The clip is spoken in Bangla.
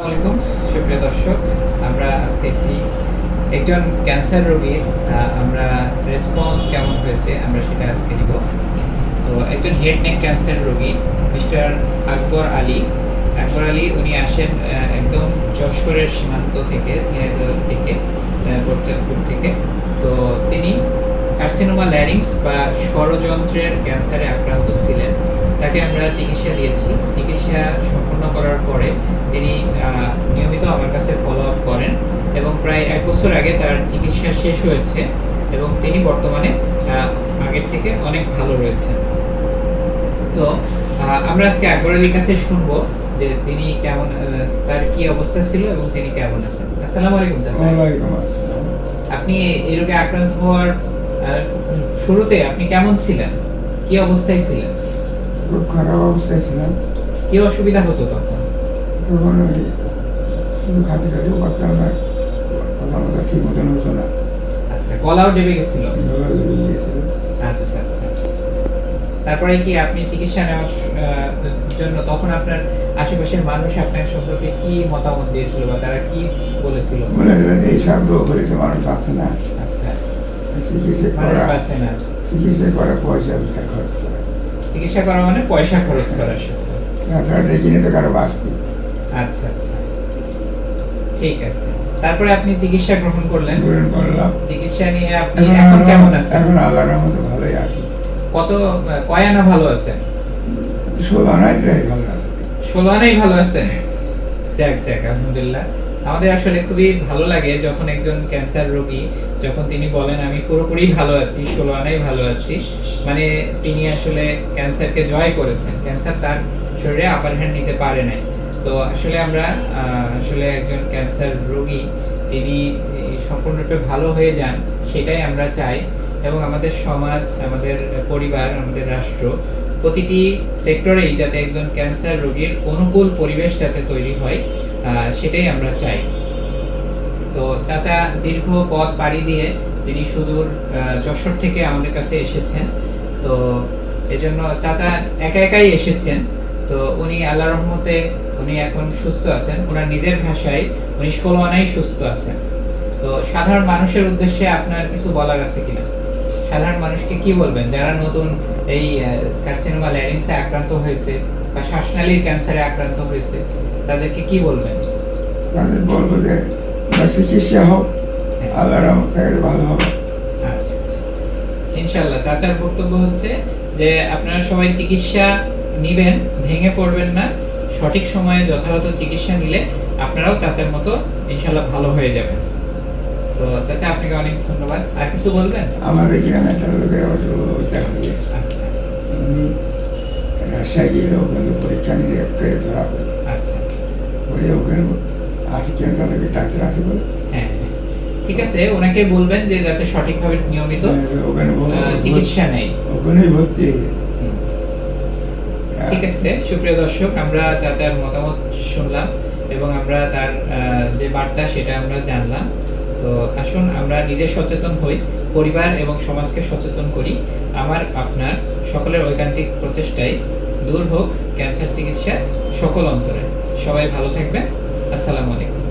আসসালামাইকুম সুপ্রিয় দর্শক, আমরা আজকে একটি একজন ক্যান্সার রোগীর আমরা রেসপন্স কেমন হয়েছে, আমরা সেটা আজকে নিব তো একজন হেড নেক ক্যান্সার রোগী মিস্টার আকবর আলী। আকবর আলী, উনি আসেন একদম যশোরের সীমান্ত থেকে, ঝিনাইদহ থেকে বর্চাপুর থেকে। তো তিনি কার্সিনোমা ল্যারিংস বা ষড়যন্ত্রের ক্যান্সারে আক্রান্ত ছিলেন। তাকে আমরা চিকিৎসা দিয়েছি। চিকিৎসা সম্পন্ন করার পরে তিনি নিয়মিত আমার কাছে ফলো আপ করেন এবং প্রায় এক বছর আগে তার চিকিৎসা শেষ হয়েছে এবং তিনি বর্তমানে আগের থেকে অনেক ভালো রয়েছেন। তো আমরা আজকে আকবর আলীর কাছে শুনব যে তিনি কেমন তার কি অবস্থা ছিল এবং তিনি কেমন আছেন। আসসালামু আলাইকুম। আপনি এই রোগে আক্রান্ত হওয়ার শুরুতে আপনি কেমন ছিলেন? কি অবস্থায় ছিলেন? খুব খারাপ অবস্থায় ছিলাম। কি অসুবিধা হতো তখন? খাতে খাতেও পারতাম না। কথা কথা ঠিক মতন হতো না। আচ্ছা গলাও ডেবে গেছিল। আচ্ছা আচ্ছা। তারপরে কি আপনি চিকিৎসা নেওয়ার জন্য তখন আপনার আশেপাশের মানুষ আপনার সম্পর্কে কি মতামত দিয়েছিল বা তারা কি বলেছিল? যে এইসব রোগ তো মানুষ বাঁচে না। আচ্ছা। চিকিৎসা করা বাঁচে না চিকিৎসা করা পয়সা পয়সা খরচ করা চিকিৎসা করা মানে পয়সা খরচ সাথে। তাছাড়া দেখিনি তো কারও বাঁচতে আচ্ছা আচ্ছা। ঠিক আছে। তারপরে আপনি চিকিৎসা গ্রহণ করলেন। গ্রহণ করলাম। চিকিৎসা নিয়ে আপনি এখন কেমন আছেন? এখন আল্লাহর মতো ভালোই আছি। কত আহ, কয় আনা ভালো আছেন? ষোলো প্রায় ভালো আছে। ষোলো আনাই ভালো আছেন? যাক যাক আলহামদুলিল্লাহ। আমাদের আসলে খুবই ভালো লাগে যখন একজন ক্যান্সার রোগী, যখন তিনি বলেন, আমি পুরোপুরি ভালো আছি, ষোলো আনাই ভালো আছি। মানে তিনি আসলে ক্যান্সারকে জয় করেছেন। ক্যান্সার তার শরীরে আপার হ্যান্ড নিতে পারে নাই। তো আসলে আমরা আসলে একজন ক্যান্সার রোগী, তিনি সম্পূর্ণরূপে ভালো হয়ে যান, সেটাই আমরা চাই। এবং আমাদের সমাজ, আমাদের পরিবার, আমাদের রাষ্ট্র, প্রতিটি সেক্টরেই যাতে একজন ক্যান্সার রোগীর অনুকূল পরিবেশ যাতে তৈরি হয় সেটাই আমরা চাই। তো চাচা দীর্ঘ পথ পাড়ি দিয়ে তিনি সুদূর যশোর থেকে আমাদের কাছে এসেছেন। তো এজন্য চাচা একা একাই এসেছেন। তো উনি আল্লাহ রহমতে উনি এখন সুস্থ আছেন। ওনার নিজের ভাষায় উনি ষোলো আনাই সুস্থ আছেন। তো সাধারণ মানুষের উদ্দেশ্যে আপনার কিছু বলার আছে কিনা? সাধারণ মানুষকে কি বলবেন? যারা নতুন এই কার্সিনোমা ল্যারিংসে আক্রান্ত হয়েছে বা শ্বাসনালীর ক্যান্সারে আক্রান্ত হয়েছে তাদেরকে কি বলবেন? তাদের বলব যে চিকিৎসা হোক আল্লাহর রহমত ভালো হবে। আচ্ছা আচ্ছা। চাচার বক্তব্য হচ্ছে যে আপনারা সবাই চিকিৎসা নিবেন ভেঙে পড়বেন না। সঠিক সময়ে যথাযথ চিকিৎসা নিলে আপনারাও চাচার মতো ইনশাআল্লাহ ভালো হয়ে যাবেন। তো চাচা আপনাকে অনেক ধন্যবাদ। আর কিছু বলবেন? আমাদের গ্রামে একটা লোকের গিয়েছে আচ্ছা। রাজশাহী ওখানে পরীক্ষা নিয়ে করে ধরা পড়ে আচ্ছা। বলে ওখানে আসি ক্যান্সার লোকে ডাক্তার আছে বলে। হ্যাঁ হ্যাঁ। ঠিক আছে ওনাকে বলবেন যে যাতে সঠিকভাবে নিয়মিত ওখানে চিকিৎসা নেই ওখানেই ভর্তি হয়ে। ঠিক আছে সুপ্রিয় দর্শক আমরা চাচার মতামত শুনলাম এবং আমরা তার যে বার্তা সেটা আমরা জানলাম। তো আসুন আমরা নিজে সচেতন হই, পরিবার এবং সমাজকে সচেতন করি। আমার, আপনার সকলের ঐকান্তিক প্রচেষ্টায় দূর হোক, ক্যান্সার চিকিৎসা সকল অন্তরে। সবাই ভালো থাকবেন। আসসালামু আলাইকুম।